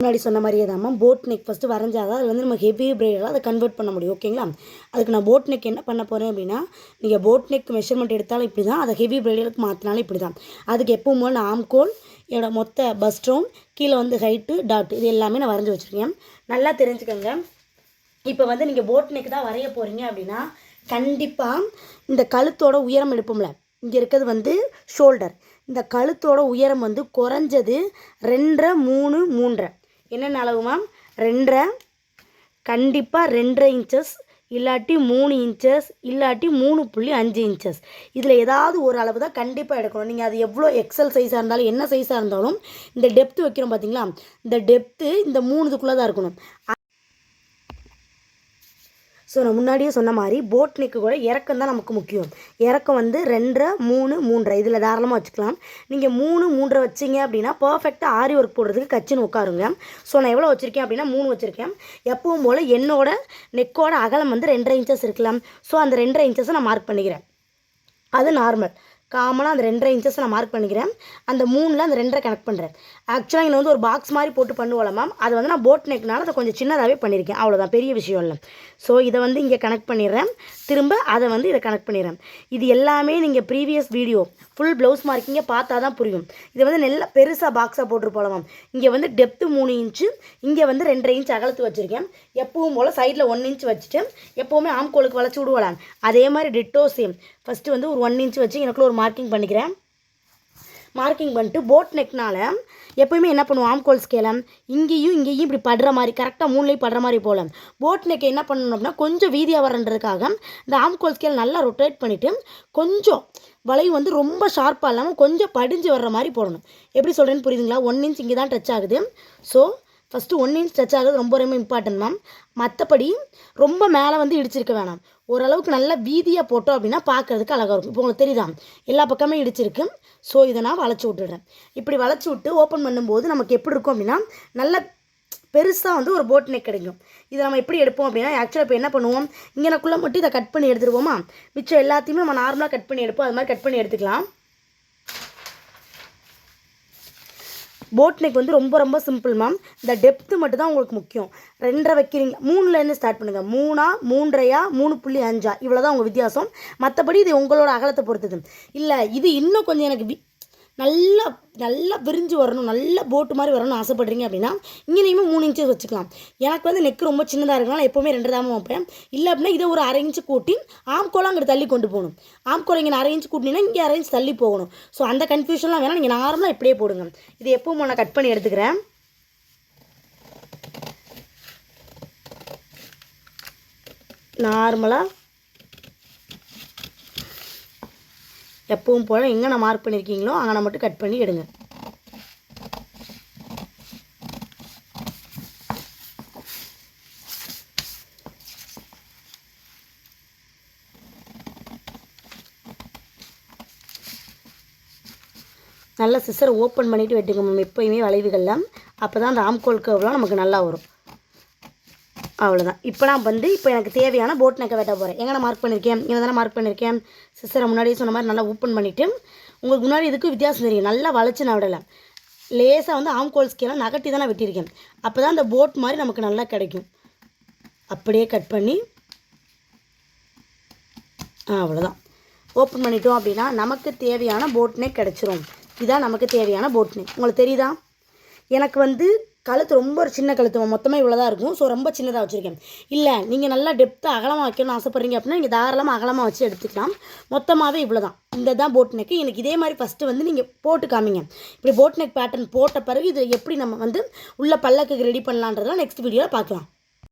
முன்னாடி சொன்ன மாதிரியே தான் போட் நெக் ஃபஸ்ட்டு வரைஞ்சாதான் அதில் வந்து நம்ம ஹெவி பிரைடெல்லாம் அதை கன்வெர்ட் பண்ண முடியும் ஓகேங்களா அதுக்கு நான் போட் நெக் என்ன பண்ண போகிறேன் அப்படின்னா நீங்கள் போட் நெக் மெஷர்மெண்ட் எடுத்தாலும் இப்படி தான் அதை ஹெவி பிரைடலுக்கு மாற்றினாலும் இப்படி தான் அதுக்கு எப்பவும் போல் நான் ஆம்கோல் என்னோடய மொத்த பஸ்ட்ரோம் கீழே வந்து ஹைட்டு டாட் இது எல்லாமே நான் வரைஞ்சி வச்சுருக்கேன். நல்லா தெரிஞ்சுக்கோங்க. இப்போ வந்து நீங்கள் போட் நெக் தான் வரைய போகிறீங்க அப்படின்னா கண்டிப்பாக இந்த கழுத்தோட உயரம் எடுப்போம்ல இங்கே இருக்கிறது வந்து ஷோல்டர் இந்த கழுத்தோட உயரம் வந்து குறைஞ்சது ரெண்டரை மூணு மூன்றரை. என்னென்ன அளவு மேம் ரெண்டரை. கண்டிப்பாக ரெண்டரை இன்ச்சஸ் இல்லாட்டி மூணு இன்ச்சஸ் இல்லாட்டி மூணு புள்ளி அஞ்சு இன்ச்சஸ் இதில் ஏதாவது ஒரு அளவு தான் கண்டிப்பாக எடுக்கணும். நீங்கள் அது எவ்வளோ எக்ஸல் சைஸாக இருந்தாலும் என்ன சைஸாக இருந்தாலும் இந்த டெப்த்து வைக்கிறோம் பார்த்தீங்களா இந்த டெப்த்து இந்த மூணுதுக்குள்ளே தான் இருக்கணும். ஸோ நான் முன்னாடியே சொன்ன மாதிரி போட் நெக்கு கூட இறக்கம் தான் நமக்கு முக்கியம். இறக்கம் வந்து ரெண்டரை மூணு மூன்றரை. இதில் தாராளமாக வச்சுக்கலாம். நீங்கள் மூணு மூன்றரை வச்சிங்க அப்படின்னா பர்ஃபெக்டாக ஆரி ஒர்க் போடுறதுக்கு கச்சின்னு உட்காருங்க. ஸோ நான் எவ்வளோ வச்சுருக்கேன் அப்படின்னா மூணு வச்சுருக்கேன். எப்பவும் போல் என்னோட நெக்கோட அகலம் வந்து ரெண்டரை இன்ச்சஸ் இருக்கலாம். ஸோ அந்த ரெண்டரை இன்ச்சஸை நான் மார்க் பண்ணிக்கிறேன். அது நார்மல் காமனாக அந்த ரெண்டரை இன்ச்சஸ் நான் மார்க் பண்ணிக்கிறேன். அந்த மூணில் அந்த ரெண்டரை கனெக்ட் பண்ணுறேன் ஆக்சுவலாக இங்கே வந்து ஒரு பாக்ஸ் மாதிரி போட்டு பண்ணுவோம்ல மேம் அது வந்து நான் போட் நெக்னால அதை கொஞ்சம் சின்னதாகவே பண்ணியிருக்கேன் அவ்வளோதான் பெரிய விஷயம் இல்லை. ஸோ இதை வந்து இங்கே கனெக்ட் பண்ணிடுறேன். திரும்ப அதை வந்து இதை கனெக்ட் பண்ணிடுறேன். இது எல்லாமே நீங்கள் ப்ரீவியஸ் வீடியோ ஃபுல் ப்ளவுஸ் மார்க்கிங்கை பார்த்தா தான் புரியும். இது வந்து நல்ல பெருசாக பாக்ஸாக போட்டுருப்போம் மேம் இங்கே வந்து டெப்த்து மூணு இன்ச்சு இங்கே வந்து ரெண்டரை இன்ச் அகலத்து வச்சுருக்கேன். எப்பவும் போல் சைடில் ஒன் இன்ச் வச்சுட்டு எப்போவுமே ஆம்கோலுக்கு வளைச்சி விடுவலாம் அதே மாதிரி டிட்டோ சேம் ஃபஸ்ட்டு வந்து ஒரு ஒன் இன்ச் வச்சு எனக்குள்ள ஒரு மார்க்கிங் பண்ணிக்கிறேன். மார்க்கிங் பண்ணிட்டு போட் நெக்னால் எப்போயுமே என்ன பண்ணுவோம்? ஆம்கோல் ஸ்கேலம் இங்கேயும் இங்கேயும் இப்படி படுற மாதிரி கரெக்டாக மூணுலேயும் படுற மாதிரி போல. போட் நெக் என்ன பண்ணணும் அப்படின்னா கொஞ்சம் வீதியாக வரன்றதுக்காக இந்த ஆம்கோல் ஸ்கேல் நல்லா ரொட்டேட் பண்ணிவிட்டு கொஞ்சம் வளைவு வந்து ரொம்ப ஷார்ப்பாக இல்லாமல் கொஞ்சம் படிஞ்சு வர்ற மாதிரி போடணும். எப்படி சொல்கிறேன்னு புரியுதுங்களா? ஒன் இன்ச் இங்கே தான் டச் ஆகுது. So first one inch touch ஆகிறது ரொம்ப ரொம்ப இம்பார்ட்டன்ட் மேம் மற்றபடி ரொம்ப மேலே வந்து இடிச்சிருக்க வேணாம். ஓரளவுக்கு நல்லா வீதியாக போட்டோம் அப்படின்னா பார்க்குறதுக்கு அழகாக இருக்கும். இப்போ உங்களுக்கு தெரியுதா? எல்லா பக்கமே இடிச்சிருக்கு. ஸோ இதை நான் வளைச்சி விட்டுடுறேன். இப்படி வளைச்சி விட்டு ஓப்பன் பண்ணும்போது நமக்கு எப்படி இருக்கும் அப்படின்னா நல்ல பெருசாக வந்து ஒரு போட் நெக் கிடைக்கும். இதை நம்ம எப்படி எடுப்போம் அப்படின்னா ஆக்சுவலாக இப்போ என்ன பண்ணுவோம்? இங்கனக்குள்ளே மட்டும் இதை கட் பண்ணி எடுத்துருவோமா? மிச்சம் எல்லாத்தையுமே நம்ம நார்மலாக கட் பண்ணி எடுப்போம். அது மாதிரி கட் பண்ணி எடுத்துக்கலாம். போட் நெக் வந்து ரொம்ப ரொம்ப சிம்பிள் மேம் இந்த டெப்த்து மட்டும் தான் உங்களுக்கு முக்கியம். ரெண்டரை வைக்கிறீங்க. மூணுலேருந்து ஸ்டார்ட் பண்ணுங்கள் மூணா மூன்றையா மூணு புள்ளி அஞ்சா. இவ்வளோ தான் உங்கள் வித்தியாசம். மற்றபடி இது உங்களோட அகலத்தை பொறுத்தது. இல்லை இது இன்னும் கொஞ்சம் எனக்கு நல்லா நல்லா விரிஞ்சு வரணும் நல்ல போட்டு மாதிரி வரணும்னு ஆசைப்படுறீங்க அப்படின்னா இங்கேயுமே மூணு இன்ச்சஸ் வச்சுக்கலாம். எனக்கு வந்து நெக் ரொம்ப சின்னதாக இருக்கனால எப்போவுமே ரெண்டு தான் வைப்பேன். இல்லை அப்படின்னா இதை ஒரு அரை இன்ச்சு கூட்டி ஆம்கோலாம் அங்கே தள்ளி கொண்டு போகணும். ஆம்கோலை இங்கே அரை இன்ச்சு கூட்டினீங்கன்னா இங்கே அரை இன்ச் தள்ளி போகணும். ஸோ அந்த கன்ஃபியூஷன்லாம் வேணால் நீங்கள் நார்மலாக இப்படியே போடுங்க. இது எப்பவும் நான் கட் பண்ணி எடுத்துக்கிறேன். நார்மலாக எப்பவும் போல் எங்கே நான் மார்க் பண்ணியிருக்கீங்களோ அங்கே மட்டும் கட் பண்ணி எடுங்க. நல்லா சிஸ்டரை ஓப்பன் பண்ணிவிட்டு வெட்டுங்க மேம் எப்போயுமே வளைவுகள்லாம். அப்போ தான் அந்த ஆம்கோல் கர்வ்லாம் நமக்கு நல்லா வரும். அவ்வளோதான் இப்போ நான் வந்து இப்போ எனக்கு தேவையான போட் நெக்கை வெட்ட போகிறேன் எங்கே நான் மார்க் பண்ணியிருக்கேன் இங்கே தானே மார்க் பண்ணியிருக்கேன் சிஸ்டரை முன்னாடியே சொன்ன மாதிரி நல்லா ஓப்பன் பண்ணிவிட்டு உங்களுக்கு முன்னாடி இதுக்கு வித்தியாசம் தெரியும்? நல்லா வளைச்சு நான் விடலை. லேசாக வந்து ஆம்கோல் ஸ்கேலாம் நகட்டி தான் நான் வெட்டியிருக்கேன். அப்போ தான் அந்த போட் மாதிரி நமக்கு நல்லா கிடைக்கும். அப்படியே கட் பண்ணி அவ்வளோதான் ஓப்பன் பண்ணிட்டோம் அப்படின்னா நமக்கு தேவையான போட்னே கிடச்சிரும். இதுதான் நமக்கு தேவையான போட்னே உங்களுக்கு தெரியுதா? எனக்கு வந்து கழுத்து ரொம்ப ஒரு சின்ன கழுத்து மொத்தமாக இவ்வளோ தான் இருக்கும். ஸோ ரொம்ப சின்னதாக வச்சுருக்கேன். இல்லை நீங்கள் நல்லா டெப்த்து அகலமாக வைக்கணும்னு ஆசைப்பட்றீங்க அப்படின்னா நீங்கள் தாராளமாக அகலமாக வச்சு எடுத்துக்கலாம். மொத்தமாகவே இவ்வளோ தான் இந்த தான் போட் நெக்கு எனக்கு இதே மாதிரி ஃபஸ்ட்டு வந்து நீங்கள் போட்டு காமிங்க. இப்படி போட் நெக் பேட்டர்ன் போட்ட பிறகு இது எப்படி நம்ம வந்து உள்ள பல்லக்குக்கு ரெடி பண்ணலான்றதெல்லாம் நெக்ஸ்ட் வீடியோவில் பார்க்கலாம்.